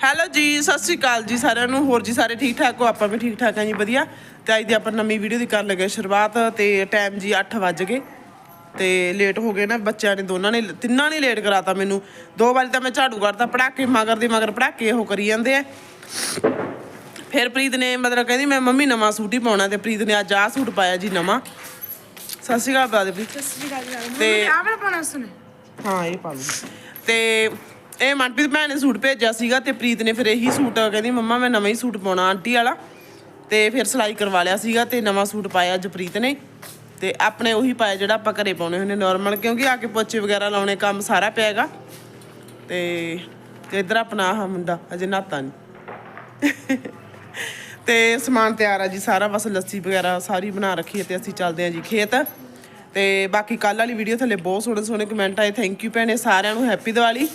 Hello ਜੀ ਸਤਿ ਸ਼੍ਰੀ ਅਕਾਲ ਜੀ ਸਾਰਿਆਂ ਨੂੰ। ਹੋਰ ਜੀ ਸਾਰੇ ਠੀਕ ਠਾਕ ਹੋ? ਆਪਾਂ ਵੀ ਠੀਕ ਠਾਕ ਹਾਂ ਜੀ ਵਧੀਆ। ਤੇ ਅੱਜ ਦੀ ਆਪਾਂ ਨਵੀਂ ਵੀਡੀਓ ਦੀ ਕਰਨ ਲੱਗੇ ਸ਼ੁਰੂਆਤ ਤੇ ਟਾਈਮ ਜੀ 8 ਵੱਜ ਗਏ। ਤੇ ਲੇਟ ਹੋ ਗਏ ਨਾ ਬੱਚਿਆਂ ਨੇ ਦੋਨਾਂ ਨੇ ਤਿੰਨਾਂ ਨੇ ਲੇਟ ਕਰਾਤਾ ਮੈਨੂੰ। ਦੋ ਵਾਰੀ ਤਾਂ ਮੈਂ ਝਾੜੂ ਕਰਤਾ ਪੜਾਕੇ ਮਗਰ ਦੀ ਮਗਰ ਪੜਾਕੇ ਉਹ ਕਰੀ ਜਾਂਦੇ ਆ। ਫਿਰ ਪ੍ਰੀਤ ਨੇ ਮਤਲਬ ਕਹਿੰਦੀ ਮੈਂ ਮੰਮੀ ਨਵਾਂ ਸੂਟ ਹੀ ਪਾਉਣਾ ਤੇ ਪ੍ਰੀਤ ਨੇ ਅੱਜ ਆਹ ਸੂਟ ਪਾਇਆ ਜੀ ਨਵਾਂ। ਸਤਿ ਸ਼੍ਰੀ ਅਕਾਲ ਬਰਾਦਰ ਪ੍ਰੀਤ। ਤੇ ਆਹ ਵਾਲਾ ਪਾਉਣਾ ਸੁਣੇ ਹਾਂ ਇਹ ਪਾ ਲਓ। ਤੇ ਇਹ ਮਨਪ੍ਰੀਤ ਭੈਣ ਨੇ ਸੂਟ ਭੇਜਿਆ ਸੀਗਾ ਤੇ ਪ੍ਰੀਤ ਨੇ ਫਿਰ ਇਹੀ ਸੂਟ ਕਹਿੰਦੀ, ਮੰਮਾ, ਮੈਂ ਨਵਾਂ ਹੀ ਸੂਟ ਪਾਉਣਾ ਆਂਟੀ ਵਾਲਾ। ਤੇ ਫਿਰ ਸਿਲਾਈ ਕਰਵਾ ਲਿਆ ਸੀਗਾ ਤੇ ਨਵਾਂ ਸੂਟ ਪਾਇਆ ਜਪ੍ਰੀਤ ਨੇ। ਤੇ ਆਪਣੇ ਉਹੀ ਪਾਇਆ ਜਿਹੜਾ ਆਪਾਂ ਘਰੇ ਪਾਉਣੇ ਹੁੰਦੇ ਨਾਰਮਲ ਕਿਉਂਕਿ ਆ ਕੇ ਪੋਚੇ ਵਗੈਰਾ ਲਾਉਣੇ, ਕੰਮ ਸਾਰਾ ਪਿਆਗਾ ਤੇ ਤੇ ਇਧਰ ਆਪਣਾ ਆਹ ਮੁੰਡਾ ਅਜੇ ਨਾਤਾ ਨਹੀਂ ਤੇ ਸਮਾਨ ਤਿਆਰ ਆ ਜੀ, ਸਾਰਾ ਬਸ ਲੱਸੀ ਵਗੈਰਾ ਸਾਰੀ ਬਣਾ ਰੱਖੀ ਹੈ ਤੇ ਅਸੀਂ ਚੱਲਦੇ ਹਾਂ ਜੀ ਖੇਤ। ਤੇ ਬਾਕੀ ਕੱਲ ਵਾਲੀ ਵੀਡੀਓ ਥੱਲੇ ਬਹੁਤ ਸੋਹਣੇ ਸੋਹਣੇ ਕਮੈਂਟ ਆਏ। ਥੈਂਕ ਯੂ ਭੈਣੇ, ਸਾਰਿਆਂ ਨੂੰ ਹੈਪੀ ਦੀਵਾਲੀ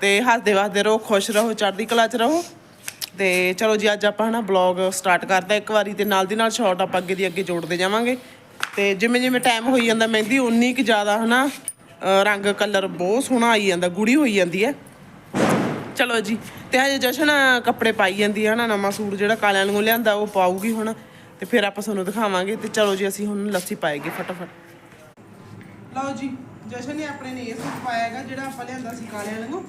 ਤੇ ਹੱਸਦੇ ਵਸਦੇ ਰਹੋ, ਖੁਸ਼ ਰਹੋ, ਚੜ੍ਹਦੀ ਕਲਾ 'ਚ ਰਹੋ। ਤੇ ਚਲੋ ਜੀ, ਅੱਜ ਆਪਾਂ ਹਨਾ ਬਲੌਗ ਸਟਾਰਟ ਕਰਦਾ ਇੱਕ ਵਾਰੀ ਤੇ ਨਾਲ ਦੀ ਨਾਲ ਸ਼ਾਰਟ ਆਪਾਂ ਅੱਗੇ ਦੀ ਅੱਗੇ ਜੋੜਦੇ ਜਾਵਾਂਗੇ। ਤੇ ਜਿਵੇਂ ਜਿਵੇਂ ਟਾਈਮ ਹੋਈ ਜਾਂਦਾ ਮਹਿੰਦੀ ਉਨੀ ਕੁ ਜ਼ਿਆਦਾ ਹਨਾ, ਅਹ ਰੰਗ ਕਲਰ ਬਹੁਤ ਸੋਹਣਾ ਆਈ ਜਾਂਦਾ ਗੂੜੀ ਹੋਈ ਜਾਂਦੀ ਹੈ। ਚਲੋ ਜੀ, ਤੇ ਹਜੇ ਜਸ਼ਨ ਕੱਪੜੇ ਪਾਈ ਜਾਂਦੀ ਹੈ ਨਾ ਨਵਾਂ ਸੂਟ ਜਿਹੜਾ ਕਾਲਿਆਂ ਨੂੰ ਲਿਆਂਦਾ, ਉਹ ਪਾਊਗੀ ਹੁਣ। ਤੇ ਫਿਰ ਆਪਾਂ ਤੁਹਾਨੂੰ ਦਿਖਾਵਾਂਗੇ, ਤੇ ਚਲੋ ਜੀ, ਅਸੀਂ ਹੁਣ ਲੱਸੀ ਪਾਏਗੇ ਫਟਾਫਟ। ਲਓ ਜੀ, ਜਸ਼ਨ ਨੇ ਆਪਣੇ ਨੇ ਇਹ ਸੂਟ ਪਾਇਆ ਜਿਹੜਾ ਆਪਾਂ ਲਿਆਂਦਾ ਸੀ ਕਾਲਿਆਂ ਨੂੰ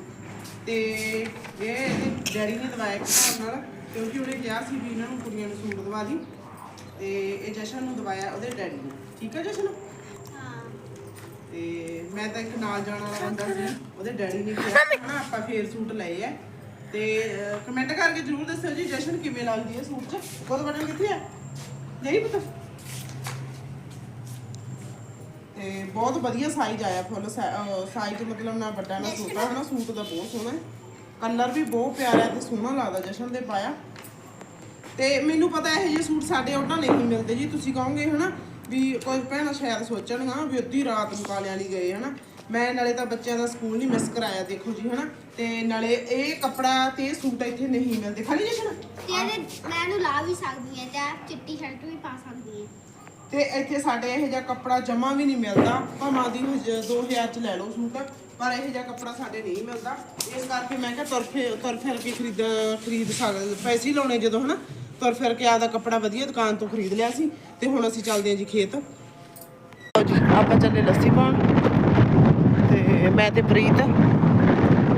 ਤੇ ਇਹ ਇਹਦੇ ਡੈਡੀ ਨੇ ਦਵਾਇਆ ਇੱਕ ਹਿਸਾਬ ਨਾਲ, ਕਿਉਂਕਿ ਉਹਨੇ ਕਿਹਾ ਸੀ ਵੀ ਇਹਨਾਂ ਨੂੰ ਕੁੜੀਆਂ ਨੂੰ ਸੂਟ ਦਵਾ ਦੀ। ਤੇ ਇਹ ਜਸ਼ਨ ਨੂੰ ਦਵਾਇਆ ਉਹਦੇ ਡੈਡੀ ਨੇ। ਠੀਕ ਹੈ ਜਸ਼ਨ? ਤੇ ਮੈਂ ਤਾਂ ਇੱਕ ਨਾਲ ਜਾਣਾ ਵਾਲਾ ਸੀ, ਉਹਦੇ ਡੈਡੀ ਨੇ ਕਿਹਾ ਹਨਾ ਆਪਾਂ ਫੇਰ ਸੂਟ ਲਏ ਆ। ਤੇ ਕਮੈਂਟ ਕਰਕੇ ਜਰੂਰ ਦੱਸਿਓ ਜੀ ਜਸ਼ਨ ਕਿਵੇਂ ਲੱਗਦੀ ਹੈ ਸੂਟ 'ਚ? ਕੋਦ ਬਟਨ ਕਿੱਥੇ ਹੈ ਨਹੀਂ ਪਤਾ। ਤੇ ਬਹੁਤ ਵਧੀਆ ਸਾਈਜ਼ ਆਇਆ ਫੁੱਲ ਸਾਈਜ਼ ਮਤਲਬ ਨਾ ਵੱਡਾ ਨਾ ਛੋਟਾ ਹਨਾ? ਸੂਟ ਦਾ ਬਹੁਤ ਸੋਹਣਾ ਹੈ। ਕਲਰ ਵੀ ਬਹੁਤ ਪਿਆਰਾ ਤੇ ਸੋਹਣਾ ਲੱਗਦਾ ਜਸ਼ਨ ਦੇ ਪਾਇਆ। ਤੇ ਮੈਨੂੰ ਪਤਾ ਇਹ ਜਿਹੇ ਸੂਟ ਸਾਡੇ ਉਹਨਾਂ ਨਹੀਂ ਮਿਲਦੇ ਜੀ। ਤੁਸੀਂ ਕਹੋਗੇ ਹਨਾ? ਵੀ ਕੋਈ ਭੈਣਾਂ ਸ਼ਾਇਦ ਸੋਚਣਗਾ ਵੀ ਅੱਧੀ ਰਾਤ ਨੂੰ ਕਾਲਿਆਂ ਲਈ ਗਏ ਹਨਾ? ਮੈਂ ਨਾਲੇ ਤਾਂ ਬੱਚਿਆਂ ਦਾ ਸਕੂਲ ਨਹੀਂ ਮਿਸ ਕਰਾਇਆ ਦੇਖੋ ਜੀ ਹਨਾ? ਤੇ ਨਾਲੇ ਇਹ ਕੱਪੜਾ ਤੇ ਇਹ ਸੂਟ ਇੱਥੇ ਨਹੀਂ ਮਿਲਦੇ। ਖਾਲੀ ਜਸ਼ਨ? ਤੇ ਇਹਦੇ ਮੈਂ ਇਹਨੂੰ ਲਾ ਵੀ ਸਕਦੀ ਹਾਂ ਤੇ ਆਹ ਚਿੱਟੀ ਸ਼ਰਟ ਵੀ ਪਾ ਸਕਦੀ ਹਾਂ। ਤੇ ਇੱਥੇ ਸਾਡੇ ਇਹ ਜਿਹਾ ਕੱਪੜਾ ਜਮਾ ਵੀ ਨਹੀਂ ਮਿਲਦਾ। ਭਾਵਾਂ ਦੀ 2000 ਚ ਲੈ ਲਓ ਸੂਟ, ਪਰ ਇਹ ਜਿਹਾ ਕੱਪੜਾ ਸਾਡੇ ਨਹੀਂ ਮਿਲਦਾ। ਇਸ ਕਰਕੇ ਮੈਂ ਕਿਹਾ ਤੁਰ ਫਿਰ ਤੁਰ ਫਿਰ ਕੇ ਖਰੀਦ ਖਰੀਦ ਸਕਦੇ ਪੈਸੇ ਲਾਉਣੇ ਜਦੋਂ, ਹਨਾ? ਤੁਰ ਫਿਰ ਕੇ ਆਦਾ ਕੱਪੜਾ ਵਧੀਆ ਦੁਕਾਨ ਤੋਂ ਖਰੀਦ ਲਿਆ ਸੀ, ਤੇ ਹੁਣ ਅਸੀਂ ਚੱਲਦੇ ਹਾਂ ਜੀ ਖੇਤ। ਲਓ ਜੀ, ਆਪਾਂ ਚੱਲੇ ਲੱਸੀ ਪਾਉਣ। ਤੇ ਮੈਂ ਤੇ ਪ੍ਰੀਤ।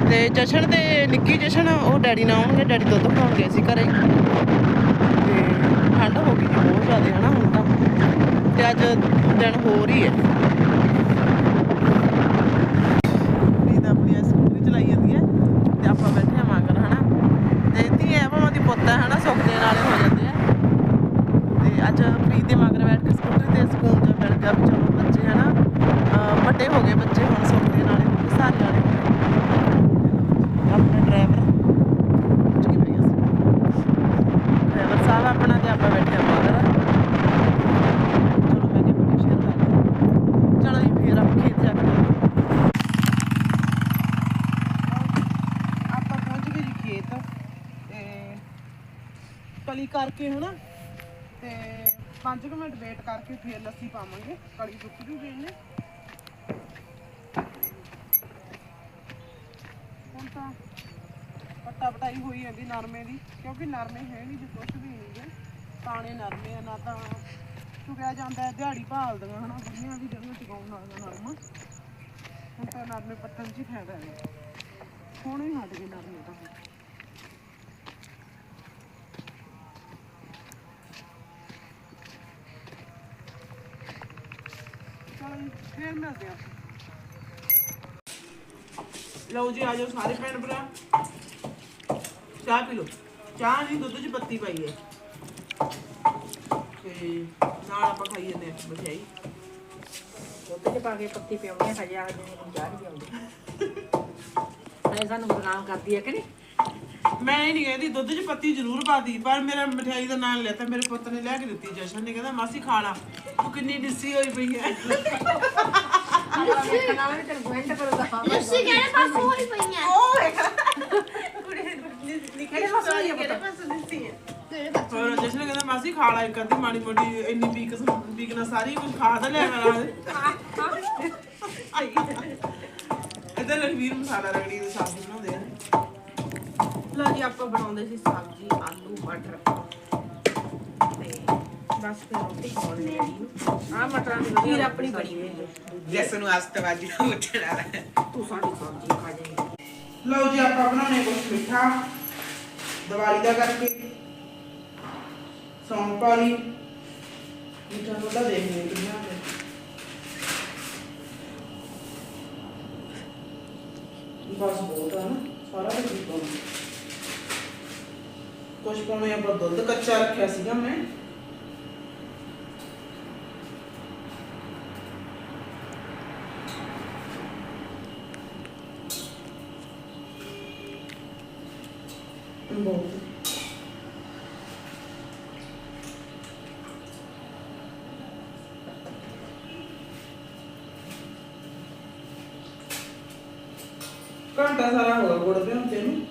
ਤੇ ਜਸ਼ਨ ਤੇ ਨਿੱਕੀ ਜਸ਼ਨ, ਉਹ ਡੈਡੀ ਨਾਲ ਆਉਣਗੇ, ਡੈਡੀ ਦੁੱਧ ਪਾਉਣ ਗਏ ਸੀ ਘਰੇ। ਤੇ ਠੰਡ ਹੋ ਗਈ ਜੀ ਬਹੁਤ ਜ਼ਿਆਦਾ, ਹਨਾ ਹੁਣ? ਤੇ ਅੱਜ ਦਿਨ ਹੋਰ ਹੀ ਹੈ ਪ੍ਰੀਤ ਆਪਣੀ ਸਕੂਟਰੀ ਚਲਾਈ ਜਾਂਦੀ ਹੈ ਤੇ ਆਪਾਂ ਬੈਠੇ ਆ ਮਗਰ ਹਨਾ ਤੇ ਧੀ ਹੈ ਭਾਵੇਂ ਦੀ ਪੁੱਤ ਹੈ ਹਨਾ ਸੁੱਖ ਦੇ ਨਾਲੇ ਹੋ ਜਾਂਦੇ ਆ ਤੇ ਅੱਜ ਪ੍ਰੀਤ ਦੇ ਮਗਰ ਬੈਠ ਕੇ ਸਕੂਟਰੀ ਤੇ ਸਕੂਲ ਚ ਮਿਲ ਗਿਆ ਵੀ ਚਲੋ ਬੱਚੇ ਹਨਾ ਅਹ ਵੱਡੇ ਹੋ ਗਏ ਬੱਚੇ ਹੁਣ ਸੁੱਖ ਦੇ ਨਾਲੇ ਹੋ ਗਏ ਸਾਰੇ ਵਾਲੇ ਹੋ ਗਏ ਆਪਣੇ ਡਰਾਈਵਰ ਕੁਝ ਕੀ ਪਈ ਡਰਾਈਵਰ ਸਾਹਿਬ ਆਪਣਾ ਤੇ ਆਪਾਂ ਬੈਠੇ ਆ ਮਗਰ ਚਲੋ ਮੈਂ ਕਿਹਾ ਵੀਡੀਓ ਸ਼ੇਅਰ ਕਰ ਦਿਓ ਚਲੋ ਜੀ ਫੇਰ ਆਪਾਂ ਖੇਤ ਜਾ ਕੇ ਮਿਲਦੇ ਹਾਂ। ਆਪਾਂ ਪਹੁੰਚ ਗਏ ਜੀ ਖੇਤ ਤੇ ਕਲੀ ਕਰਕੇ ਹਨਾ ਤੇ 5 ਮਿੰਟ ਵੇਟ ਕਰਕੇ ਫੇਰ ਲੱਸੀ ਪਾਵਾਂਗੇ ਕਲੀ ਸੁੱਕ ਜੂਗੀ ਇਹਨੇ ਹੁਣ ਤਾਂ ਪੱਟਾ ਪਟਾਈ ਹੋਈ ਜਾਂਦੀ ਨਰਮੇ ਦੀ, ਕਿਉਂਕਿ ਨਰਮੇ ਹੈ ਨਹੀਂ ਜੀ, ਕੁਛ ਵੀ ਨਹੀਂ ਗੇ ਤਾਣੇ ਨਰਮੇ ਆ, ਨਾ ਤਾਂ ਚੁਗਿਆ ਜਾਂਦਾ, ਦਿਹਾੜੀ ਭਾਲਦੀਆਂ ਹਨਾ, ਬੁੜੀਆਂ ਵੀ ਜਗ੍ਹਾ ਟਿਕਾਉਣ ਵਾਲਾ ਨਰਮਾ। ਹੁਣ ਤਾਂ ਨਰਮੇ ਪੱਟਣ 'ਚ ਹੀ ਫਾਇਦਾ ਹੈ। ਹੁਣ ਹੀ ਹਟ ਗਏ ਨਰਮੇ ਤਾਂ। ਹੁਣ। ਫੇਰ ਮਿਲਦੇ ਆ ਲਓ ਜੀ ਆਜੋ ਸਾਰੇ ਭੈਣ ਭਰਾ। ਚਾਹ ਪੀ ਲਓ। ਚਾਹ ਨਹੀਂ ਦੁੱਧ 'ਚ ਪੱਤੀ ਪਾਈ ਹੈ। ਤੇ ਨਾਲ ਆਪਾਂ ਖਾਈ ਜਾਂਦੇ ਮਠਿਆਈ। ਦੁੱਧ ਚ ਪਾ ਕੇ ਪੱਤੀ ਪਿਆਉਂਦੇ ਆ ਹਜੇ ਆ ਜਿਹਨੂੰ ਚਾਹ ਨਹੀਂ ਪਿਆਉਂਦੇ। ਹਜੇ ਸਾਨੂੰ ਬਦਨਾਮ ਕਰਦੀ ਹੈ ਕਿ ਨਹੀਂ? ਮੈਂ ਇਹ ਨਹੀਂ ਕਹਿੰਦੀ ਦੁੱਧ 'ਚ ਪੱਤੀ ਜ਼ਰੂਰ ਪਾਦੀ ਪਰ ਮੇਰਾ ਮਠਿਆਈ ਦਾ ਨਾਮ ਲਿਆ ਤਾਂ ਮੇਰੇ ਪੁੱਤ ਨੇ ਲੈ ਕੇ ਦਿੱਤੀ ਜਸ਼ਨ ਨੇ ਕਹਿੰਦਾ ਮਾਸੀ ਖਾ ਲਾ ਤੂੰ ਕਿੰਨੀ ਡਿੱਸੀ ਹੋਈ ਪਈ ਹੈ। ਲੱਸੀ ਕਿਹੜੇ ਪਾਸੇ ਹੋਈ ਪਈਆਂ ਉਹ ਵੇਖ। ਕਿਹੜੇ ਪਾਸੇ ਹੋਈ ਆ ਕਿਹੜੇ ਪਾਸੇ ਦਿੱਤੀ ਹੈ ਹੋਰ ਜਸ਼ਨ ਕਹਿੰਦਾ ਮਾਸੀ ਖਾ ਲਾ ਇੱਕ ਅੱਧੀ ਮਾੜੀ ਮੋਟੀ ਇੰਨੀ ਵੀਕ ਵੀਕਨੈਸ ਸਾਰੀ ਕੁਝ ਖਾ ਤਾਂ ਲਿਆ ਕਰਾਂ ਇੱਧਰ ਰਣਵੀਰ ਮਸਾਲਾ ਰਗੜੀ ਦੇ ਸਾਥ ਬਣਾਉਂਦੇ ਆ। ਲਓ ਜੀ ਆਪਾਂ ਬਣਾਉਂਦੇ ਸੀ ਸਬਜ਼ੀ ਆਲੂ ਮਟਰ। ਤੇ ਬਸ ਫਿਰ ਰੋਟੀ ਖਾਣ ਲਈ ਆ ਮਟਰਾਂ ਦੀ ਖੀਰ ਆਪਣੀ ਬਣੀ ਹੋਈ ਜਿਸ ਨੂੰ ਅਸਤਵਾਦੀ ਉੱਠਣਾ ਤੂੰ ਸਾਡੀ ਸਬਜ਼ੀ ਖਾ ਜਾਏਂਗੀ। ਲਓ ਜੀ ਆਪਾਂ ਬਣਾਉਣੇ ਕੁਝ ਮਿੱਠਾ। ਦੀਵਾਲੀ ਦਾ ਕਰਕੇ ਸੌਂਫ ਪਾ ਲਈ ਮਿੱਠਾ ਥੋੜਾ ਦੇਖਦੇ ਕਿੰਨਾ ਹੈ ਬਸ ਬਹੁਤ ਆ ਨਾ ਸਾਰਾ ਕੁਝ ਹੀ ਪਾਉਣਾ ਕੁਝ ਪਾਉਣੇ ਆਪਾਂ ਦੁੱਧ ਕੱਚਾ ਰੱਖਿਆ ਸੀਗਾ ਮੈਂ ਬਹੁਤ ਘੰਟਾ ਸਾਰਾ ਹੋ ਗਿਆ ਗੁੜ ਭਿਉਂਤੇ ਨੂੰ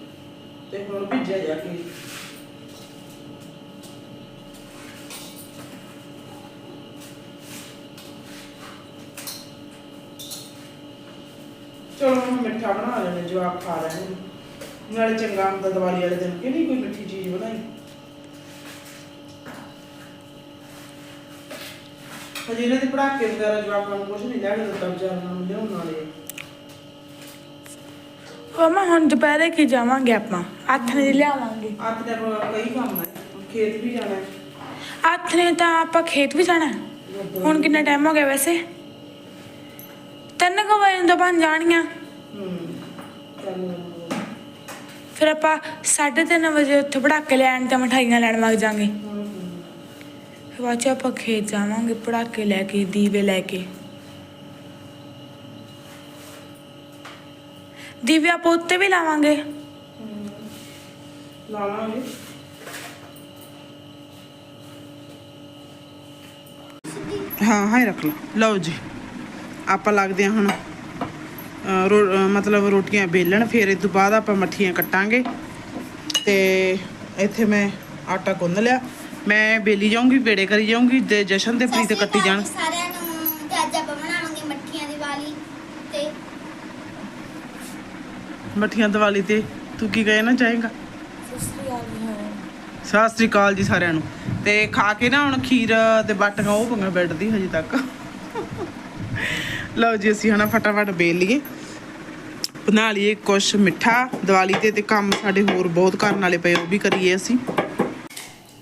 ਤੇ ਹੁਣ ਭਿੱਜਿਆ ਜਾ ਕੇ। ਚਲੋ ਹੁਣ ਮਿੱਠਾ ਬਣਾ ਲੈਣੇ ਜਵਾਬ ਖਾ ਲੈਣੇ ਨਾਲੇ ਚੰਗਾ ਹੁੰਦਾ ਦੀਵਾਲੀ ਵਾਲੇ ਦਿਨ ਕਿ ਕੋਈ ਮਿੱਠੀ ਚੀਜ਼ ਬਣਾਈ। ਹਜੇ ਇਹਨਾਂ ਦੇ ਪੜਾਕੇ ਵਗੈਰਾ ਜਵਾਬਾਂ ਨੂੰ ਕੁਝ ਨਹੀਂ ਲੈ ਕੇ ਦਿੱਤਾ ਵਿਚਾਰਾਂ ਨੂੰ, ਲਿਆਉਣ ਵਾਲੇ। ਮਮਾ ਹੁਣ ਦੁਪਹਿਰੇ ਕੀ ਜਾਵਾਂਗੇ ਆਪਾਂ? ਆਥਣੇ ਦੀ ਲਿਆਵਾਂਗੇ। ਅੱਜ ਆਪਾਂ ਕਈ ਕੰਮ ਹੈ ਖੇਤ ਵੀ ਜਾਣਾ। ਹੈ ਆਥਣੇ ਤਾਂ ਆਪਾਂ ਖੇਤ ਵੀ ਜਾਣਾ। ਹੁਣ ਕਿੰਨਾ ਟਾਈਮ ਹੋ ਗਿਆ ਵੈਸੇ? ਤਿੰਨ ਕੁ ਵਜੇ ਤੋਂ ਬਣ ਜਾਣੀਆਂ ਫਿਰ ਆਪਾਂ 3:30 ਵਜੇ ਉੱਥੇ ਪੜਾਕੇ ਲੈਣ ਤੇ ਮਠਾਈਆਂ ਲੈਣ ਵਗ ਜਾਾਂਗੇ। ਫਿਰ ਬਾਅਦ ਚ ਆਪਾਂ ਖੇਤ ਜਾਵਾਂਗੇ ਪੜਾਕੇ ਲੈ ਕੇ ਦੀਵੇ ਲੈ ਕੇ। ਦੀਵੇ ਆਪਾਂ ਉੱਤੇ ਵੀ ਲਾਵਾਂਗੇ। ਲਾਵਾਂਗੇ। ਹਾਂ ਹਾਂ ਰੱਖ ਲਓ। ਲਓ ਜੀ ਆਪਾਂ ਲੱਗਦੇ ਹਾਂ ਹੁਣ ਮਤਲਬ ਰੋਟੀਆਂ ਬੇਲਣ ਫਿਰ ਇਸ ਤੋਂ ਬਾਅਦ ਆਪਾਂ ਮੱਠੀਆਂ ਕੱਟਾਂਗੇ। ਤੇ ਇੱਥੇ ਮੈਂ ਆਟਾ ਗੁੰਨ ਲਿਆ। ਮੈਂ ਬੇਲੀ ਜਾਊਂਗੀ ਵੇੜੇ ਕਰੀ ਜਾਊਂਗੀ ਤੇ ਜਸ਼ਨ ਤੇ ਪ੍ਰੀਤ ਕੱਟੀ ਜਾਣ ਸਤਿ ਸ਼੍ਰੀ ਅਕਾਲ ਜੀ ਸਾਰਿਆਂ ਨੂੰ ਤੇ ਅੱਜ ਆਪਾਂ ਬਣਾਵਾਂਗੇ ਮੱਠੀਆਂ ਦੀ ਵਾਲੀ ਤੇ ਮੱਠੀਆਂ ਦੀਵਾਲੀ ਤੇ। ਤੂੰ ਕੀ ਕਹਿਣਾ ਚਾਹੇਗਾ? ਸਤਿ ਸ੍ਰੀ ਅਕਾਲ ਜੀ ਸਾਰਿਆਂ ਨੂੰ। ਤੇ ਖਾ ਕੇ ਨਾ ਹੁਣ ਖੀਰ ਤੇ ਬਾਟੀਆਂ ਉਹ ਪੰਗਾ ਬੈੱਡ ਦੀ ਹਜੇ ਤੱਕ। ਲਓ ਜੀ, ਅਸੀਂ ਹਨਾ ਫਟਾਫਟ ਬੇਲ ਲਈਏ। ਬਣਾ ਲਈਏ ਕੁਛ ਮਿੱਠਾ। ਦੀਵਾਲੀ ਤੇ ਤੇ ਕੰਮ ਸਾਡੇ ਹੋਰ ਬਹੁਤ ਕਰਨ ਵਾਲੇ ਪਏ, ਉਹ ਵੀ ਕਰੀਏ ਅਸੀਂ।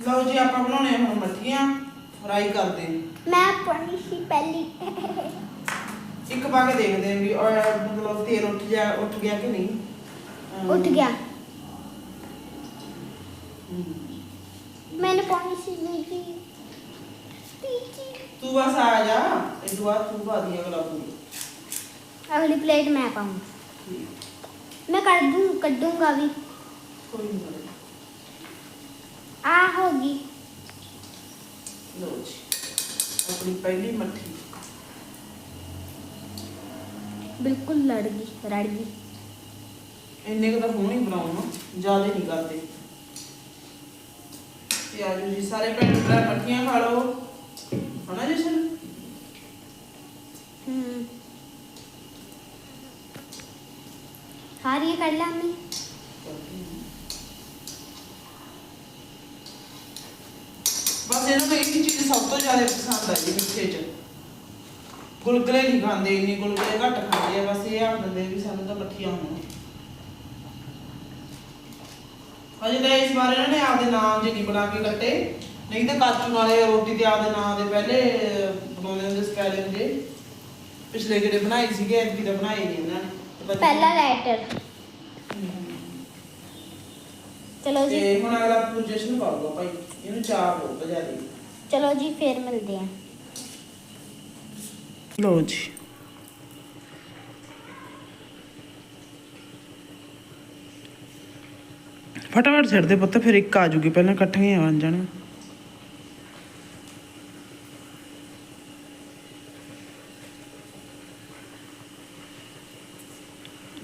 ਲਓ ਜੀ, ਆਪਾਂ ਬਣਾਉਣੇ ਹੁਣ ਮੱਠੀਆਂ। ਫਰਾਈ ਕਰਦੇ ਮੈਂ ਪੜ੍ਹੀ ਸੀ ਪਹਿਲੀ। एक पा के देखते हैं भी और मतलब तेल उठ गया उठ गया कि नहीं उठ गया मैंने पानी से नहीं पी तू बस आ जा एक बार तू बा दिया अगला तू अगली प्लेट मैं आऊँ मैं कर दूँ कर दूँगा अभी आ होगी लो जी अपनी पहली मट्ठी बिल्कुल लड़ गई रड़ गई ਇੰਨੇ ਕੁ ਤਾਂ ਹੋਣੀ ਬਣਾਉਣਾ ਜ਼ਿਆਦਾ ਨਹੀਂ ਕਰਦੇ ਤੇ ਆਜੋ ਜੀ ਸਾਰੇ ਭੈਣ ਭਰਾ ਮੱਠੀਆਂ ਖਾ ਲਓ ਹਨਾ ਜਸ਼ਨ हम्म सारी कर ला मैं ਬਸ ਇਹਨਾਂ ਨੂੰ ਇੱਕ ਚੀਜ਼ ਸਭ ਤੋਂ ਜ਼ਿਆਦਾ ਪਸੰਦ ਆਈ ਮਿੱਠੇ 'ਚ ਗੁਲਗਲੇ ਨਹੀਂ ਖਾਂਦੇ ਇੰਨੇ ਗੁਲਗਲੇ ਘੱਟ ਖਾਂਦੇ ਆ ਬਸ ਇਹ ਆ ਬੰਦੇ ਵੀ ਸਾਨੂੰ ਤਾਂ ਮੱਠੀਆਂ ਹੋਣ। ਅਜੇ ਤਾਂ ਇਸ ਵਾਰ ਇਹਨਾਂ ਨੇ ਆਪਦੇ ਨਾਮ ਜੇ ਨਹੀਂ ਬਣਾ ਕੇ ਕੱਟੇ। ਨਹੀਂ ਤਾਂ ਕਾਚੂ ਨਾਲੇ ਰੋਟੀ ਤੇ ਆਪਦੇ ਨਾਮ ਦੇ ਪਹਿਲੇ ਬਣਾਉਂਦੇ ਹੁੰਦੇ ਸਪੈਲਿੰਗ ਦੇ ਪਿਛਲੇ ਕਿਹੜੇ ਬਣਾਏ ਸੀਗੇ ਐਤਕੀ ਤਾਂ ਬਣਾਏ ਨਹੀਂ ਇਹਨਾਂ ਪਹਿਲਾ ਲੈਟਰ ਚਲੋ ਜੀ। ਹੁਣ ਅਗਲਾ ਪੋਜੀਸ਼ਨ ਪਾਊਗਾ ਭਾਈ। ਇਹਨੂੰ ਚਾਰ ਦੋ ਵਜਾ ਦੇ। ਚਲੋ ਜੀ ਫੇਰ ਮਿਲਦੇ ਆਂ। ਲੋ ਫਟਾਫਟ ਛੱਡ ਦੇ ਪੁੱਤ ਫਿਰ ਇੱਕ ਆ ਜੂਗੀ ਪਹਿਲਾਂ ਇਕੱਠੀਆਂ ਬਣ ਜਾਣ।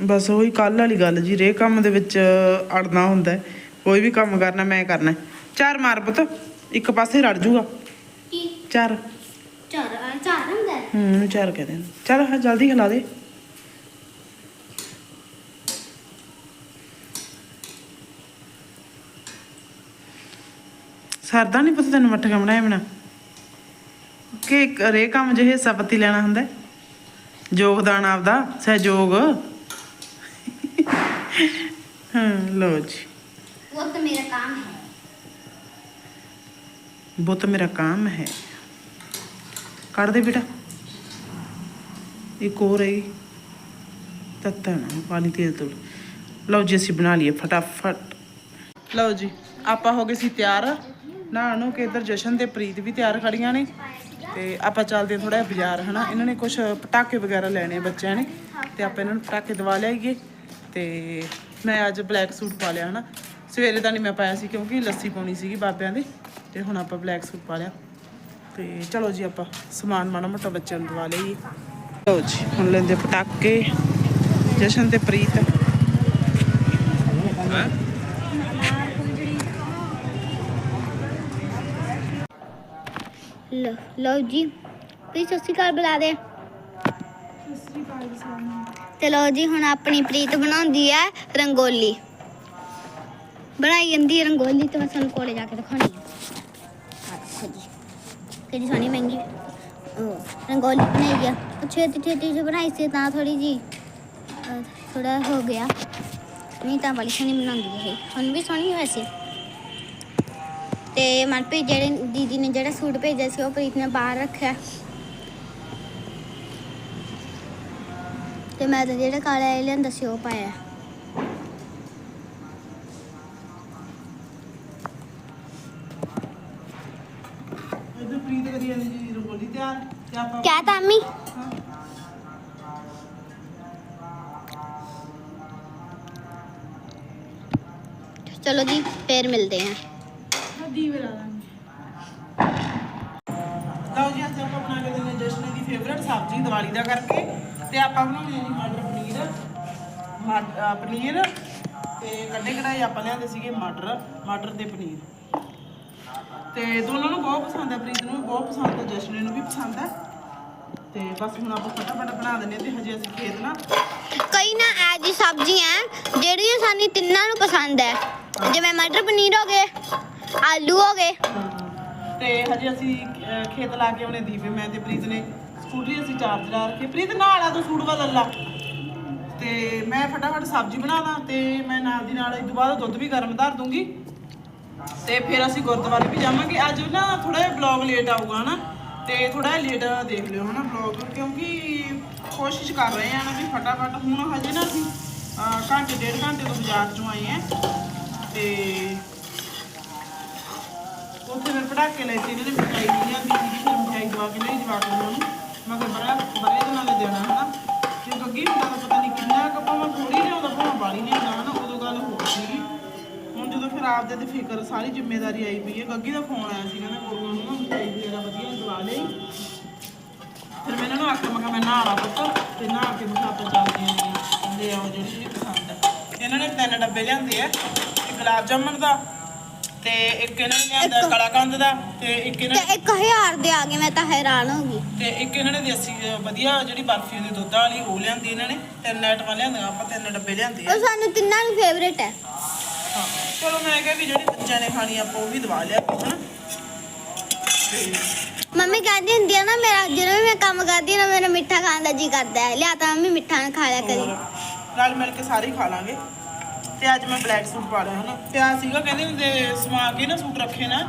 ਬਸ ਉਹੀ ਕੱਲ ਵਾਲੀ ਗੱਲ ਜੀ ਰੇ ਕੰਮ ਦੇ ਵਿੱਚ ਅੜਨਾ ਹੁੰਦਾ ਕੋਈ ਵੀ ਕੰਮ ਕਰਨਾ ਮੈਂ ਕਰਨਾ ਚਾਰ ਮਾਰ ਪੁੱਤ ਇੱਕ ਪਾਸੇ ਰੜ ਜੂਗਾ। ਕੀ? ਚਾਰ। ਚਾਰ ਹੂੰ ਚਾਰ ਕਹਿ ਦੇ ਚਲ ਹਾਂ ਜਲਦੀ ਖਿਲਾ ਦੇ। ਸਰਦਾ ਨਹੀਂ ਪਤਾ ਤੈਨੂੰ ਮੱਠਾ ਬਣਾਇਆ ਬਣਾ ਕਿ ਰੇ ਕੰਮ ਜਿਹੇ ਹਿੱਸਾ ਲੈਣਾ ਹੁੰਦਾ ਯੋਗਦਾਨ ਆਪਦਾ ਸਹਿਯੋਗ। ਹਾਂ ਲੋ ਜੀ। ਬੁੱਤ ਮੇਰਾ ਕੰਮ ਹੈ। ਉਹ ਮੇਰਾ ਕੰਮ ਹੈ। ਕੱਢ ਦੇ ਬੇਟਾ। ਇੱਕ ਹੋਰ ਹੈ ਤੱਤਾ ਨਾ, ਪਾਣੀ ਤੇਲ ਤੋੜ ਲਓ ਜੀ, ਅਸੀਂ ਬਣਾ ਲਈਏ ਫਟਾਫਟ। ਲਓ ਜੀ, ਆਪਾਂ ਹੋ ਗਏ ਸੀ ਤਿਆਰ। ਨਹਾਣ ਨੂੰ ਕੇ ਜਸ਼ਨ ਤੇ ਪ੍ਰੀਤ ਵੀ ਤਿਆਰ ਖੜੀਆਂ ਨੇ। ਤੇ ਆਪਾਂ ਚੱਲਦੇ ਹਾਂ ਜਿਹਾ ਬਾਜ਼ਾਰ, ਹਨਾ? ਇਹਨਾਂ ਨੇ ਕੁਝ ਪਟਾਕੇ ਵਗੈਰਾ ਲੈਣੇ ਬੱਚਿਆਂ ਨੇ। ਤੇ ਆਪਾਂ ਇਹਨਾਂ ਨੂੰ ਪਟਾਕੇ ਦਵਾ ਲਿਆਈਏ। ਤੇ ਮੈਂ ਅੱਜ ਬਲੈਕ ਸੂਟ ਪਾ ਲਿਆ, ਹਨਾ? ਸਵੇਰੇ ਤਾਂ ਨਹੀਂ ਮੈਂ ਪਾਇਆ ਸੀ, ਕਿਉਂਕਿ ਲੱਸੀ ਪਾਉਣੀ ਸੀਗੀ ਬਾਬਿਆਂ ਦੀ। ਤੇ ਹੁਣ ਆਪਾਂ ਬਲੈਕ ਸੂਟ ਪਾ ਲਿਆ। ਤੇ ਚਲੋ ਜੀ, ਆਪਾਂ ਸਮਾਨ ਮਾੜਾ ਮੋਟਾ ਬੱਚਿਆਂ ਨੂੰ ਦਵਾ ਲਈਏ। ਲਓ ਜੀ ਹੁਣ ਪਟਾਕੇ ਜਸ਼ਨ ਬੁਲਾ ਦੇ ਆਪਣੀ ਪ੍ਰੀਤ ਬਣਾਉਂਦੀ ਹੈ ਰੰਗੋਲੀ ਬਣਾਈ ਜਾਂਦੀ ਰੰਗੋਲੀ ਤੇ ਮੈਂ ਤੁਹਾਨੂੰ ਕੋਲੇ ਜਾ ਕੇ ਦਿਖਾਉਣੀ ਹੈ ਆਹ ਜੀ ਕਿਹਦੀ ਸੋਹਣੀ ਮਹਿੰਗੀ ਰੰਗੋਲੀ ਬਣਾਈ ਆ। ਉਹ ਛੇਤੀ ਛੇਤੀ ਜਿਹੀ ਬਣਾਈ ਸੀ, ਤਾਂ ਥੋੜੀ ਜੀ ਥੋੜਾ ਹੋ ਗਿਆ। ਨਹੀਂ ਤਾਂ ਬੜੀ ਸੋਹਣੀ ਬਣਾਉਂਦੀ ਹੈ ਹੁਣ ਵੀ ਸੋਹਣੀ ਹੈ ਵੈਸੇ ਤੇ ਮਨਪ੍ਰੀਤ ਜਿਹੜੇ, ਦੀਦੀ ਨੇ ਜਿਹੜਾ ਸੂਟ ਭੇਜਿਆ ਸੀ, ਉਹ ਪ੍ਰੀਤ ਨੇ ਬਾਹਰ ਰੱਖਿਆ। ਤੇ ਮੈਂ ਤਾਂ ਜਿਹੜਾ ਕਾਲਾ ਲਿਆਂਦਾ ਸੀ, ਉਹ ਪਾਇਆ ਇਧਰ ਪ੍ਰੀਤ ਕਰੀ ਜਾਂਦੀ ਜੀ ਰੰਗੋਲੀ ਤਿਆਰ ਤੇ ਤਾਮੀ ਚਲੋ ਜੀ ਫੇਰ ਮਿਲਦੇ ਹਾਂ। ਲਓ ਜੀ ਅੱਜ ਆਪਾਂ ਬਣਾ ਕੇ ਦਿੰਦੇ ਹਾਂ ਜਸ਼ਨ ਦੀ ਫੇਵਰਟ ਸਬਜ਼ੀ ਦੀਵਾਲੀ ਦਾ ਕਰਕੇ। ਤੇ ਆਪਾਂ ਬਣਾਉਣੀ ਹੈ ਜੀ ਮਟਰ ਪਨੀਰ। ਪਨੀਰ ਤੇ ਕੱਢੇ ਕਢਾਈ ਆਪਾਂ ਲਿਆਂਦੇ ਸੀਗੇ ਮਟਰ ਮਟਰ ਤੇ ਪਨੀਰ। ਤੇ ਦੋਨਾਂ ਨੂੰ ਬਹੁਤ ਪਸੰਦ ਹੈ ਪ੍ਰੀਤ ਨੂੰ ਵੀ ਬਹੁਤ ਪਸੰਦ ਹੈ ਜਸ਼ਨ ਨੂੰ ਵੀ ਪਸੰਦ ਹੈ ਤੇ ਬਸ ਹੁਣ ਆਪਾਂ ਫਟਾਫਟ ਬਣਾ ਦਿੰਦੇ ਹਾਂ ਤੇ ਹਜੇ ਅਸੀਂ ਖੇਤ ਨਾ ਕਈ ਨਾ ਐ ਜੀ ਸਬਜ਼ੀਆਂ ਜਿਹੜੀਆਂ ਸਾਨੂੰ ਤਿੰਨਾਂ ਨੂੰ ਪਸੰਦ ਹੈ। ਜਿਵੇਂ ਮਟਰ ਪਨੀਰ ਹੋ ਗਏ ਆਲੂ ਹੋ ਗਏ। ਤੇ ਹਜੇ ਅਸੀਂ ਖੇਤ ਲਾ ਕੇ ਆਉਣੇ ਦੀਪੇ ਮੈਂ ਤੇ ਪ੍ਰੀਤ ਨੇ ਸਕੂਟਰੀ ਅਸੀਂ ਚਾਰਜ ਲਾ ਰੱਖੀ ਪ੍ਰੀਤ ਨਾਲ ਆ ਤੂੰ ਸੂਟ ਵਾ ਲੱਲਾ ਤੇ ਮੈਂ ਫਟਾਫਟ ਸਬਜ਼ੀ ਬਣਾਵਾਂ ਤੇ ਮੈਂ ਨਾਲ ਦੀ ਨਾਲ ਇਸ ਤੋਂ ਬਾਅਦ ਦੁੱਧ ਵੀ ਗਰਮ ਧਰ ਦੂੰਗੀ। ਤੇ ਫਿਰ ਅਸੀਂ ਗੁਰਦੁਆਰੇ ਵੀ ਜਾਵਾਂਗੇ। ਅੱਜ ਨਾ ਥੋੜਾ ਜਿਹਾ ਬਲੌਗ ਲੇਟ ਆਊਗਾ ਹਨਾ? ਤੇ ਥੋੜਾ ਜਿਹਾ ਲੇਟ ਦੇਖ ਲਿਓ ਹਨਾ ਬਲੌਗ ਕਿਉਂਕਿ ਕੋਸ਼ਿਸ਼ ਕਰ ਰਹੇ ਆ ਨਾ ਵੀ ਫਟਾਫਟ, ਹੁਣ ਹਜੇ ਨਾ ਅਸੀਂ ਘੰਟੇ, ਡੇਢ ਘੰਟੇ ਤੋਂ ਬਾਜ਼ਾਰ ਚੋਂ ਆਏ ਆ ਤੇ ਉੱਥੇ ਫਿਰ ਪੜਾਕੇ ਲੈ ਕੇ ਇਹਨਾਂ ਨੇ ਮਠਾਈ ਨਹੀਂ ਲਿਆਂਦੀ ਸੀਗੀ ਫਿਰ ਮਠਾਈ ਦਵਾ ਕੇ ਲਈ ਜਵਾਕ ਨੂੰ ਉਹਨੂੰ। ਮੈਂ ਕਿਹਾ, ਬੜਾ, ਬੜੇ ਦਿਨਾਂ ਦੇ ਦੇਣਾ ਹਨਾ। ਤੇ ਗੱਗੀ ਹੁੰਦਾ ਤਾਂ ਪਤਾ ਨਹੀਂ ਕਿੰਨਾ ਕੁ ਭਾਵੇਂ ਥੋੜੀ ਲਿਆਉਂਦਾ ਭਾਵੇਂ ਬਾਲੀ ਨਹੀਂ ਆਉਂਦਾ ਉਦੋਂ ਗੱਲ ਹੋ ਸੀਗੀ ਹੁਣ ਜਦੋਂ ਫਿਰ ਆਪਦੇ ਤੇ ਫਿਕਰ ਸਾਰੀ ਜ਼ਿੰਮੇਵਾਰੀ ਆਈ ਪਈ ਹੈ। ਗੱਗੀ ਦਾ ਫੋਨ ਆਇਆ ਸੀ ਕਹਿੰਦਾ ਕੋਲ ਨੂੰ ਨਾ ਮਠਾਈ ਵਗੈਰਾ ਵਧੀਆ ਦਵਾ ਲਈ। ਫਿਰ ਮੈਂ ਇਹਨਾਂ ਨੂੰ ਆਖਿਆ ਮੈਂ ਕਿਹਾ ਮੈਂ ਨਹਾਣਾ ਪੁੱਤ ਤੇ ਨਹਾ ਕੇ ਮੈਂ ਆਪਾਂ ਚੱਲਦੇ ਆਂ ਲੈ ਆਓ ਜਿਹੜੀ ਜਿਹੜੀ ਪਸੰਦ ਹੈ। ਇਹਨਾਂ ਨੇ ਤਿੰਨ ਡੱਬੇ ਲਿਆਂਦੇ ਆ ਇੱਕ ਗੁਲਾਬ ਜਾਮਣ ਦਾ ਤੇ ਇੱਕ ਇਹਨਾਂ ਨੇ ਲਿਆਂਦਾ ਕਲਾਕੰਦ ਦਾ ਤੇ ਇੱਕ ਇਹਨਾਂ ਤੇ 1000 ਦੇ ਆ ਗਏ ਮੈਂ ਤਾਂ ਹੈਰਾਨ ਹੋ ਗਈ। ਤੇ ਇੱਕ ਇਹਨਾਂ ਨੇ ਦੇਸੀ ਅਹ, ਵਧੀਆ ਜਿਹੜੀ ਬਰਫੀ ਹੁੰਦੀ ਦੁੱਧ ਵਾਲੀ ਉਹ ਲਿਆਂਦੀ ਇਹਨਾਂ ਨੇ। ਤਿੰਨ ਆਈਟਮਾਂ ਲਿਆਂਦੀਆਂ ਆਪਾਂ ਤਿੰਨ ਡੱਬੇ ਲਿਆਂਦੇ ਆ। ਉਹ ਸਾਨੂੰ ਤਿੰਨਾਂ ਨੂੰ ਫੇਵਰੇਟ ਹੈ। ਹਾਂ। ਚਲੋ ਮੈਂ ਕਿਹਾ ਵੀ ਜਿਹੜੀ ਬੱਚਿਆਂ ਨੇ ਖਾਣੀ ਆਪਾਂ ਉਹ ਵੀ ਦਵਾ ਲਿਆ ਹਨਾ? ਤੇ ਮੰਮੀ ਕਹਿੰਦੀ ਹੁੰਦੀ ਆ ਨਾ ਮੇਰਾ ਜਦੋਂ ਵੀ ਮੈਂ ਕੰਮ ਕਰਦੀ ਹਾਂ ਨਾ ਮੇਰਾ ਮਿੱਠਾ ਖਾਣ ਦਾ ਜੀ ਕਰਦਾ ਹੈ। ਲਿਆ ਤਾਂ ਮੰਮੀ ਮਿੱਠਾ ਨਾ ਖਾ ਲਿਆ ਕਰੀ। ਨਾਲ ਮਿਲ ਕੇ ਸਾਰੇ ਹੀ ਖਾ ਲਾਂਗੇ। ਤੇ ਅੱਜ ਮੈਂ ਬਲੈਕ ਸੂਟ ਪਾ ਲਿਆ ਹਨਾ? ਪਿਆ ਸੀਗਾ ਕਹਿੰਦੇ ਹੁੰਦੇ ਸਮਾ ਕੇ ਨਾ ਸੂਟ ਰੱਖੇ ਨਾ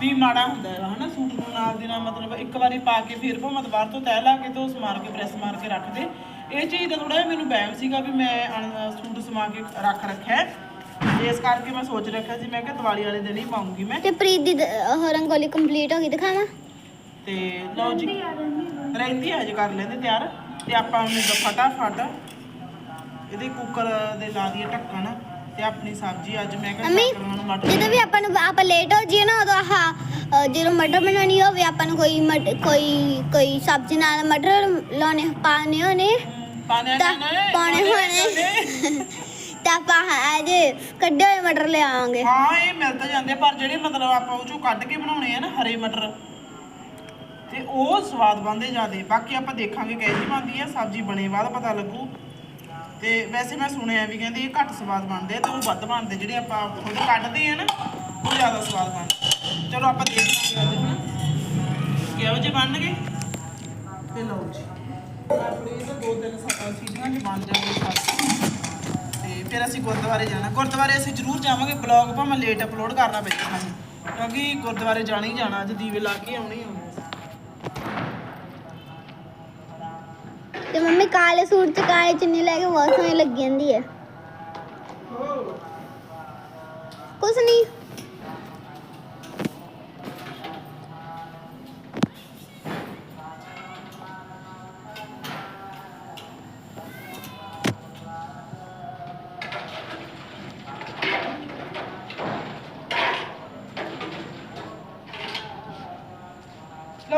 ਵੀ ਮਾੜਾ ਹੁੰਦਾ ਹੈਗਾ ਹਨਾ? ਸੂਟ ਨੂੰ ਨਾਲ ਦੀ ਨਾਲ ਮਤਲਬ ਇੱਕ ਵਾਰੀ ਪਾ ਕੇ ਫਿਰ ਭਾਵੇਂ ਦੁਬਾਰਾ ਤੋਂ ਤੈਅ ਲਾ ਕੇ ਤੇ ਉਸ ਮਾਰ ਕੇ ਪ੍ਰੈਸ ਮਾਰ ਕੇ ਰੱਖ ਦੇ। ਇਹ ਚੀਜ਼ ਦਾ ਥੋੜਾ ਜਿਹਾ ਮੈਨੂੰ ਵਹਿਮ ਸੀਗਾ ਵੀ ਮੈਂ ਸੂਟ ਸਮਾ ਕੇ ਰੱਖ ਰੱਖਿਆ ਹੈ। ਇਸ ਕਰਕੇ ਮੈਂ ਸੋਚ ਰੱਖਿਆ ਸੀ ਮੈਂ ਕਿ ਦੀਵਾਲੀ ਵਾਲੇ ਦਿਨ ਹੀ ਪਾਉਂਗੀ ਮੈਂ। ਤੇ ਪ੍ਰੀਤ ਦੀ ਦ- ਉਹ ਰੰਗੋਲੀ ਕੰਪਲੀਟ ਹੋ ਗਈ ਦਿਖਾਵਾਂ ਤੇ ਲਓ ਜੀ ਰਹਿੰਦੀ ਹੈ ਹਜੇ ਕਰ ਲੈਂਦੇ ਤਿਆਰ। ਤੇ ਆਪਾਂ ਉਹਨੂੰ ਦ- ਫਟਾਫਟ ਇਹਦੇ ਕੁੱਕਰ ਦੇ ਲਾ ਦਈਏ ਢੱਕਣ ਤੇ ਆਪਣੀ ਸਬਜ਼ੀ ਅੱਜ ਮੈਂ ਕਿਹਾ ਮੰਮੀ ਚੱਲ ਹੁਣ ਮਟਰ ਜਦੋਂ ਵੀ ਆਪਾਂ ਨੂੰ ਆਪਾਂ ਲੇਟ ਹੋ ਜਾਈਏ ਨਾ ਉਦੋਂ ਆਹ ਅ, ਜਦੋਂ ਮਟਰ ਬਣਾਉਣੀ ਹੋਵੇ ਆਪਾਂ ਨੂੰ ਕੋਈ ਮਟ- ਕੋਈ ਕੋਈ ਸਬਜ਼ੀ ਨਾਲ ਮਟਰ ਲਾਉਣੇ ਪਾਣੇ ਹੋਣੇ। ਪਾਣੇ ਤਾਂ ਨੇ ਪਾਣੇ ਹੋਣੇ। ਤਾਂ ਆਪਾਂ ਅੱਜ ਕੱਢੇ ਹੋਏ ਮਟਰ ਲਿਆਵਾਂਗੇ। ਹਾਂ ਇਹ ਮਿਲ ਤਾਂ ਜਾਂਦੇ ਆ, ਪਰ ਜਿਹੜੇ ਮਤਲਬ ਆਪਾਂ ਉਹ ਚੋਂ ਕੱਢ ਕੇ ਬਣਾਉਣੇ ਆ ਨਾ ਹਰੇ ਮਟਰ ਤੇ ਉਹ ਸਵਾਦ ਬਣਦੇ ਜਿਆਦੇ। ਬਾਕੀ ਆਪਾਂ ਦੇਖਾਂਗੇ ਕਿਹੋ ਬਣਦੀ ਆ ਸਬਜ਼ੀ ਬਣੇ ਬਾਅਦ ਪਤਾ ਲੱਗੂ। ਤੇ ਵੈਸੇ ਮੈਂ ਸੁਣਿਆ ਵੀ ਕਹਿੰਦੇ ਇਹ ਘੱਟ ਸਵਾਦ ਬਣਦੇ ਆ ਤੇ ਉਹ ਵੱਧ ਬਣਦੇ ਜਿਹੜੇ ਆਪਾਂ ਖੁਦ ਕੱਢਦੇ ਆ ਨਾ ਉਹ ਜ਼ਿਆਦਾ ਸਵਾਦ ਬਣ ਚਲੋ ਆਪਾਂ ਦੇਖ ਅੱਜ। ਹਨਾ ਕਿਹੋ ਜਿਹੇ ਬਣਨਗੇ? ਤੇ ਲਓ ਜੀ। ਆਪਣੇ ਇਹ ਤਾਂ ਦੋ ਤਿੰਨ ਸਾ- ਸੀਟੀਆਂ ਚ ਬਣ ਜਾਣਗੇ ਸਬਜ਼ੀ ਫਿਰ ਅਸੀਂ ਗੁਰਦੁਆਰੇ ਜਾਣਾ। ਗੁਰਦੁਆਰੇ ਅਸੀਂ ਜ਼ਰੂਰ ਜਾਵਾਂਗੇ ਬਲੌਗ ਭਾਵੇਂ ਲੇਟ ਅਪਲੋਡ ਕਰਨਾ ਪਏ ਸਾਨੂੰ। ਕਿਉਂਕਿ ਗੁਰਦੁਆਰੇ ਜਾਣਾ ਹੀ ਜਾਣਾ ਅੱਜ ਦੀਵੇ ਲਾ ਕੇ ਆਉਣੇ ਹੀ ਆਉਣੇ ਤੇ ਮੰਮੀ ਕਾਲੇ ਸੂਟ ਤੇ ਕਾਲੇ ਚੁੰਨੀ ਲੈ ਕੇ ਬਹੁਤ ਸੋਹਣੀ ਲੱਗੀ ਜਾਂਦੀ ਹੈ। ਕੁਛ ਨਹੀਂ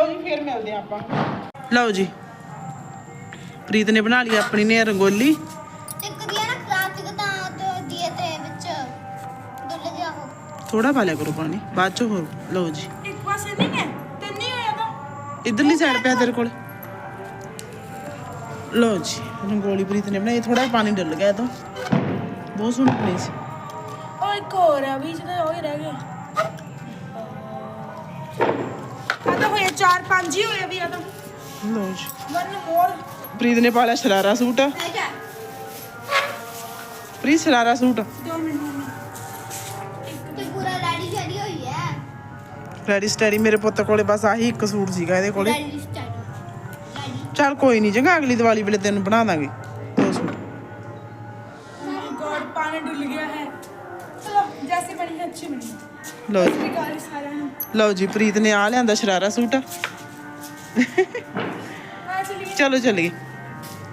ਲਓ ਜੀ ਫੇਰ ਮਿਲਦੇ ਹਾਂ ਆਪਾਂ। ਲਓ ਜੀ। ਪ੍ਰੀਤ ਨੇ ਬਣਾ ਲਈ ਆਪਣੀ ਨੇ ਰੰਗੋਲੀ। ਇੱਕ ਦੀ ਨਾ ਖਰਾਬ ਚ ਤਾਂ ਤੇ ਦੀਏ ਤੇ ਵਿੱਚ ਡੁੱਲ ਗਿਆ ਉਹ। ਥੋੜਾ ਪਾ ਲਿਆ ਕਰੋ ਪਾਣੀ। ਬਾਅਦ ਚ ਹੋਰ। ਲਓ ਜੀ। ਇੱਕ ਪਾਸੇ ਨਹੀਂ ਹੈ ਤੇ ਨਹੀਂ ਹੋਇਆ ਤਾਂ। ਇਧਰਲੀ ਸਾਈਡ ਪਿਆ ਤੇਰੇ ਕੋਲ। ਲਓ ਜੀ ਰੰਗੋਲੀ ਪ੍ਰੀਤ ਨੇ ਬਣਾਈ। ਥੋੜਾ ਪਾਣੀ ਡੁੱਲ ਗਿਆ ਇਹ ਤੋਂ। ਬਹੁਤ ਸੋਹਣੀ ਇੱਕ ਹੋਰ ਆ ਵਿੱਚ ਤੇ ਉਹ ਹੀ ਰਹਿ ਗਿਆ ਚਾਰ ਪੰਜ ਹੀ ਹੋਇਆ ਵੀ ਆ ਤਾਂ। ਲਓ ਜੀ। ਵਨ ਮੋਰ ਪ੍ਰੀਤ ਨੇ ਪਾ ਲਿਆ ਸ਼ਰਾਰਾ ਸੂਟ। ਪ੍ਰੀਤ ਸ਼ਰਾਰਾ ਸੂਟ। ਦੋ ਮਿੰਟ ਮੰਮੀ। ਤੇ ਪੂਰਾ ਲਾੜੀ ਚੜੀ ਹੋਈ ਹੈ। ਰੈਡੀ ਸਟੈਡੀ ਮੇਰੇ ਪੁੱਤ ਕੋਲੇ ਬਸ ਆਹੀ ਇੱਕ ਸੂਟ ਸੀਗਾ ਇਹਦੇ ਕੋਲੇ। ਸਟਾਰਟ ਚੱਲ ਕੋਈ ਨਹੀਂ ਚੰਗਾ ਅਗਲੀ ਦੀਵਾਲੀ ਵੇਲੇ ਤੈਨੂੰ ਬਣਾ ਦਾਂਗੇ। ਲਓ ਜੀ। ਲਓ ਜੀ ਪ੍ਰੀਤ ਨੇ ਆ ਲਿਆਂਦਾ ਸ਼ਰਾਰਾ ਸੂਟ। ਚਲੋ ਚੱਲੀਏ।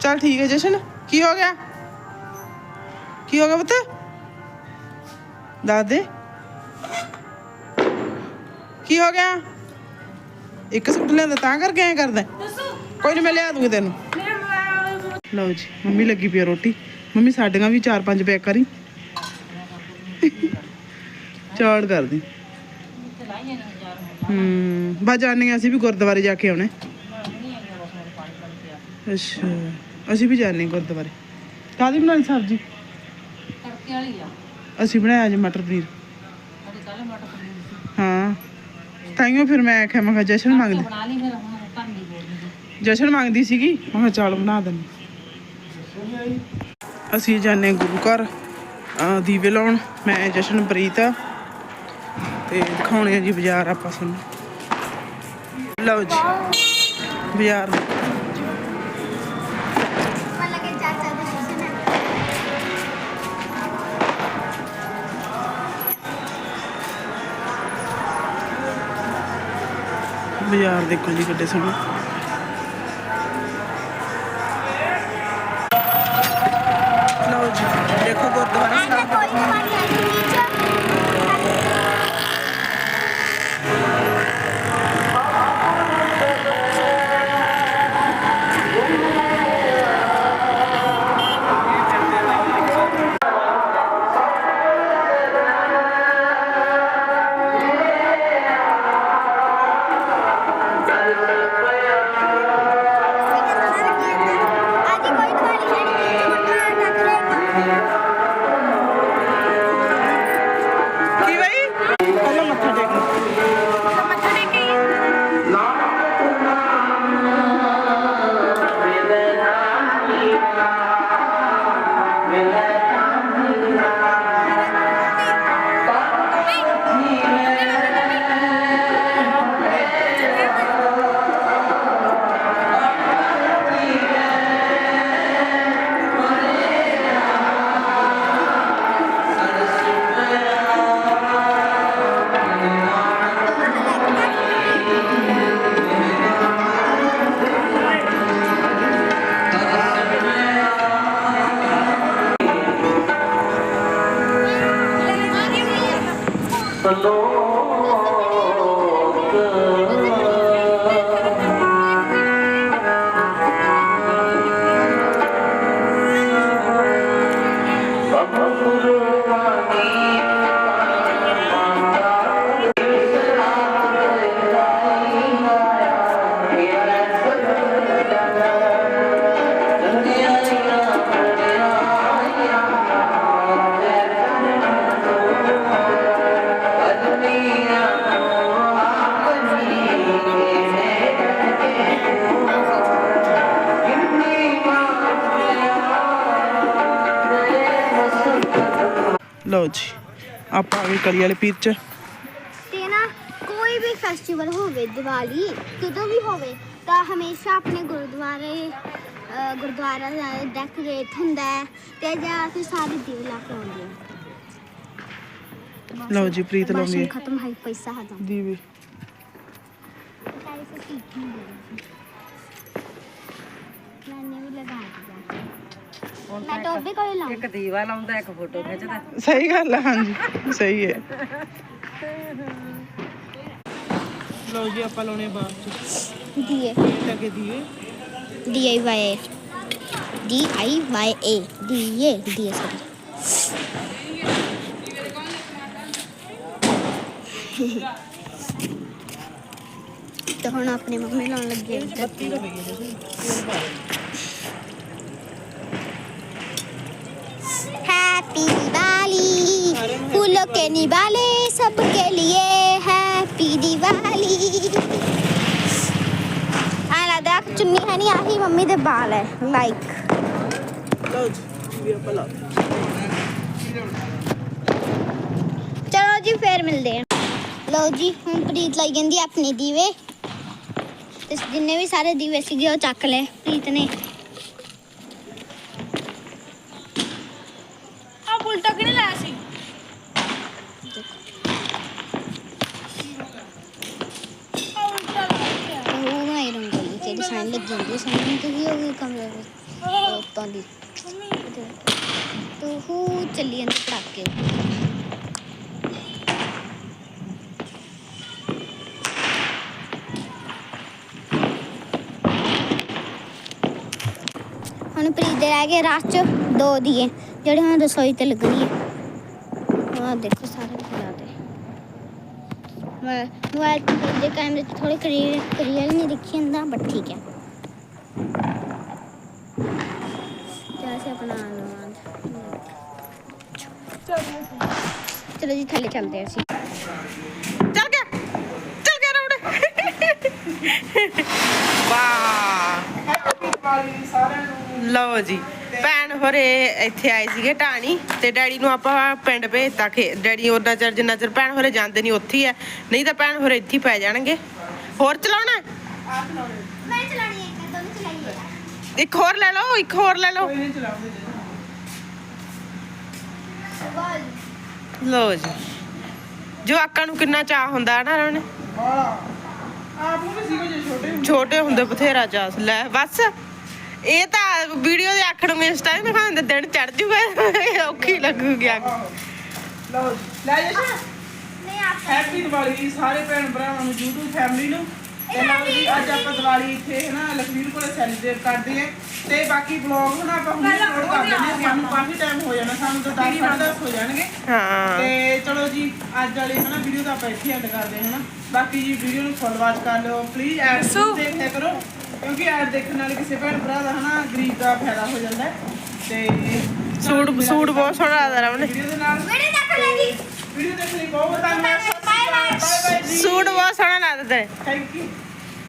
ਚਲ ਠੀਕ ਹੈ ਜਸ਼ਨ ਕੀ ਹੋ ਗਿਆ? ਕੀ ਹੋ ਗਿਆ ਪੁੱਤ? ਦੱਸ ਕੀ ਹੋ ਗਿਆ? ਇੱਕ ਸੂਟ ਲਿਆਂਦਾ ਤਾਂ ਕਰਕੇ ਐ ਕਰਦਾ। ਕੋਈ ਨਹੀਂ ਮੈਂ ਲਿਆ ਦੂੰਗੀ ਤੈਨੂੰ। ਲਓ ਜੀ ਮੰਮੀ ਲੱਗੀ ਪਈ ਰੋਟੀ। ਮੰਮੀ ਸਾਡੀਆਂ ਵੀ ਚਾਰ ਪੰਜ ਪੈਕ ਕਰੀ। ਚਾੜ ਕਰ ਦੀ ਹੂੰ ਬਾ ਜਾਣੇ ਅਸੀਂ ਵੀ ਗੁਰਦੁਆਰੇ ਜਾ ਕੇ ਆਉਣੇ। ਅੱਛਾ ਅਸੀਂ ਵੀ ਜਾਣੇ ਗੁਰਦੁਆਰੇ। ਕਾਦੀ ਬਣਾਈ ਸਬਜ਼ੀ? ਤੜਕੇ ਵਾਲੀ ਆ। ਅਸੀਂ ਬਣਾਇਆ ਅੱਜ ਮਟਰ ਪਨੀਰ। ਹਾਂ ਤਾਈਓ ਫਿਰ ਮੈਂ ਆਖਿਆ ਮੈਂ ਕਿਹਾ ਜਸ਼ਨ ਮੰਗਦੀ। ਜਸ਼ਨ ਮੰਗਦੀ ਸੀਗੀ ਮੈਂ ਕਿਹਾ ਚੱਲ ਬਣਾ ਦਿੰਦੀ। ਅਸੀਂ ਜਾਣੇ ਗੁਰੂ ਘਰ ਦੀਵੇ ਲਾਉਣ ਮੈਂ ਜਸ਼ਨਪ੍ਰੀਤ ਤੇ ਦਿਖਾਉਣੇ ਆ ਜੀ ਬਾਜ਼ਾਰ ਆਪਾਂ ਤੁਹਾਨੂੰ। ਲਓ ਜੀ, ਬਾਜ਼ਾਰ। ਬਾਜ਼ਾਰ ਦੇਖੋ ਜੀ ਕਿੱਡੇ ਸੋਹਣੇ। the Lord. ਲਓ ਜੀ ਆਪਾਂ ਆ ਗਏ ਕਲੀ ਵਾਲੇ ਪੀਰ ਚ। ਤੇ ਨਾ ਕੋਈ ਵੀ ਫੈਸਟੀਵਲ ਹੋਵੇ ਦੀਵਾਲੀ ਕਦੋਂ ਵੀ ਹੋਵੇ ਤਾਂ ਹਮੇਸ਼ਾ ਆਪਣੇ ਗੁਰਦੁਆਰੇ ਅਹ, ਗੁਰਦੁਆਰਾ ਡੈਕੋਰੇਟ ਹੁੰਦਾ ਹੈ ਤੇ ਜਾਂ ਫਿਰ ਸਾਰੇ ਦੀਵੇ ਲਾ ਕੇ ਆਉਂਦੇ ਆ ਲਓ ਜੀ ਪ੍ਰੀਤ ਲਾਉਂਦੀ ਰਾਸ਼ਨ ਹੈ ਖਤਮ ਹੈ ਪੈਸਾ ਹਜ਼ਾਰ ਦੀਵੇ। ਹੁਣ ਸਹੀ ਗੱਲ ਆ ਹਾਂਜੀ। ਸਹੀ ਹੈ। ਲਓ ਜੀ ਆਪਾਂ ਲਾਉਣੇ ਬਾਅਦ ਚ ਦੀਏ। ਤਾਂ ਕਿ ਦੀਏ। DIY DIY DIY DIY ਤਾਂ ਹੁਣ ਆਪਣੇ ਮੰਮੀ ਲਾਉਣ ਲੱਗੇ ਬੱਤੀ हैप्पी दिवाली फूलों के निवाले सबके लिए हैप्पी दिवाली ਆ ਲੱਗਦਾ ਕਿ ਚੁੰਨੀ ਹੈ ਨਹੀਂ ਆਹੀ ਮੰਮੀ ਦੇ ਵਾਲ ਹੈ ਲਾਈਕ ਲਓ ਜੀ ਦੀਵੇ ਆਪਾਂ ਲਾ ਚਲੋ ਜੀ ਫੇਰ ਮਿਲਦੇ ਹਾਂ ਲਓ ਜੀ ਹੁਣ ਪ੍ਰੀਤ ਲਾਈ ਜਾਂਦੀ ਹੈ ਆਪਣੇ ਦੀਵੇ ਤੇ ਜਿੰਨੇ ਵੀ ਸਾਰੇ ਦੀਵੇ ਸੀਗੇ ਉਹ ਚੱਕ ਲਏ ਪ੍ਰੀਤ ਨੇ ਜਿਹੜੀ ਸਾਈਨ ਲੱਗੀ ਤੇ ਹੀ ਹੋ ਗਈ ਕਮਰੇ ਵਿੱਚ ਉੱਤੋਂ ਦੀ। ਤੇ ਉਹ ਚੱਲੀ ਜਾਂਦੇ ਪਟਾਕੇ। ਹੁਣ ਪ੍ਰੀਤ ਦੇ ਰਹਿ ਗਏ ਰਾਤ ਚ, ਦੋ ਦੀਏ, ਜਿਹੜੇ ਹੁਣ ਰਸੋਈ ਤੇ ਲੱਗਣੀ ਹੈ ਆਹ ਦੇਖੋ ਸਾਰੇ ਖਿਲਾ ਦੇ ਮੈਂ ਮੋਬਾਈਲ ਦੇ ਕੈਮਰੇ 'ਚ ਥੋੜੀ ਕਲੀਅਰ ਨਹੀਂ ਦਿਖੀ ਜਾਂਦਾ ਬਟ ਠੀਕ ਹੈ। ਚਲੋ ਅਸੀਂ ਆਪਣਾ ਨਵਾਂ ਚਲੋ ਜੀ, ਥੱਲੇ ਚੱਲਦੇ ਹਾਂ ਅਸੀਂ। ਚੱਲ ਗਿਆ! ਵਾਹ। ਲਓ ਜੀ, ਭੈਣ ਹੋਰੇ ਇੱਥੇ ਆਏ ਸੀਗੇ ਢਾਣੀ ਤੇ ਡੈਡੀ ਨੂੰ ਆਪਾਂ ਪਿੰਡ ਭੇਜਤਾ ਕਿ ਡੈਡੀ ਉਹਨਾਂ ਚਿਰ ਜਿੰਨਾ ਚਿਰ ਭੈਣ ਹੋਰੇ ਜਾਂਦੇ ਨਹੀਂ, ਉੱਥੇ ਹੀ ਹੈ। ਨਹੀਂ ਤਾਂ ਭੈਣ ਹੋਰੇ ਇੱਥੇ ਹੀ ਪੈ ਜਾਣਗੇ। ਹੋਰ ਚਲਾਉਣਾ? ਹੈ? ਮੈਂ ਇੱਕ ਹੋਰ ਲੈ ਲਓ ਇੱਕ ਹੋਰ ਲੈ ਲਓ। ਲਓ ਜੀ। ਜਵਾਕਾਂ ਨੂੰ ਕਿੰਨਾ ਚਾਹ ਹੁੰਦਾ ਨਾ ਉਹਨਾਂ ਨੇ। ਆਪ ਨੂੰ ਵੀ ਸੀਗੇ ਜੇ ਛੋਟੇ ਹੁੰਦੇ। ਛੋਟੇ ਹੁੰਦੇ ਬਥੇਰਾ ਚਾਹ ਲੈ ਬਸ। ਇਹ ਤਾਂ ਵੀਡੀਓ ਦੇ ਆਖਣ ਨੂੰ ਇੰਸਟਾ ਤੇ ਦਿਖਾਉਂਦੇ ਦਿਨ ਚੜ ਜੂਗਾ। ਔਖੀ ਲੱਗੂਗੀ ਅੱਗ। ਲਓ ਜੀ। ਲੈ ਜਸ਼ਨ। ਨਹੀਂ ਆਪ ਹੈਪੀ ਦੀਵਾਲੀ ਸਾਰੇ ਭੈਣ ਭਰਾਵਾਂ ਨੂੰ YouTube ਫੈਮਿਲੀ ਨੂੰ। ਤੇ ਲਓ ਜੀ ਅੱਜ ਆਪਾਂ ਦੀਵਾਲੀ ਇੱਥੇ ਹੈ ਨਾ ਲਖਵੀਰ ਕੋਲੇ ਸੈਲੀਬ੍ਰੇਟ ਕਰਦੇ ਆਂ। ਤੇ ਬਾਕੀ ਵਲੌਗ ਹੁਣ ਆਪਾਂ ਹੁਣ ਅਪਲੋਡ ਕਰ ਦਿੰਦੇ ਹਾਂ ਸਾਨੂੰ ਕਾਫੀ ਟਾਈਮ ਹੋ ਜਾਣਾ ਸਾਨੂੰ ਤਾਂ 10 10 ਹੋ ਜਾਣਗੇ। ਹਾਂ। ਤੇ ਚਲੋ ਜੀ ਅੱਜ ਵਾਲੀ ਹਨਾ ਵੀਡੀਓ ਤਾਂ ਆਪਾਂ ਇੱਥੇ ਐਂਡ ਕਰਦੇ ਹਾਂ ਹਨਾ। ਬਾਕੀ ਜੀ ਵੀਡੀਓ ਨੂੰ ਫੁੱਲ ਵਾਚ ਕਰ ਲਿਓ ਪਲੀਜ਼ ਐਡ ਦੇਖਿਆ ਕਰੋ ਕਿਉਂਕਿ ਐਡ ਦੇਖਣ ਨਾਲ ਕਿਸੇ ਭੈਣ ਭਰਾ ਦਾ ਹਨਾ ਗਰੀਬ ਦਾ ਫਾਇਦਾ ਹੋ ਜਾਂਦਾ। ਤੇ ਸੂਟ ਸੂਟ ਬਹੁਤ ਸੋਹਣਾ ਲੱਗਦਾ ਰਮਨ। ਵੀਡੀਓ ਦੇ ਨਾਲ ਵੀਡੀਓ ਲਈ ਬਹੁਤ ਬਹੁਤ ਧੰਨਵਾਦ। सूट बहुत सोहना यू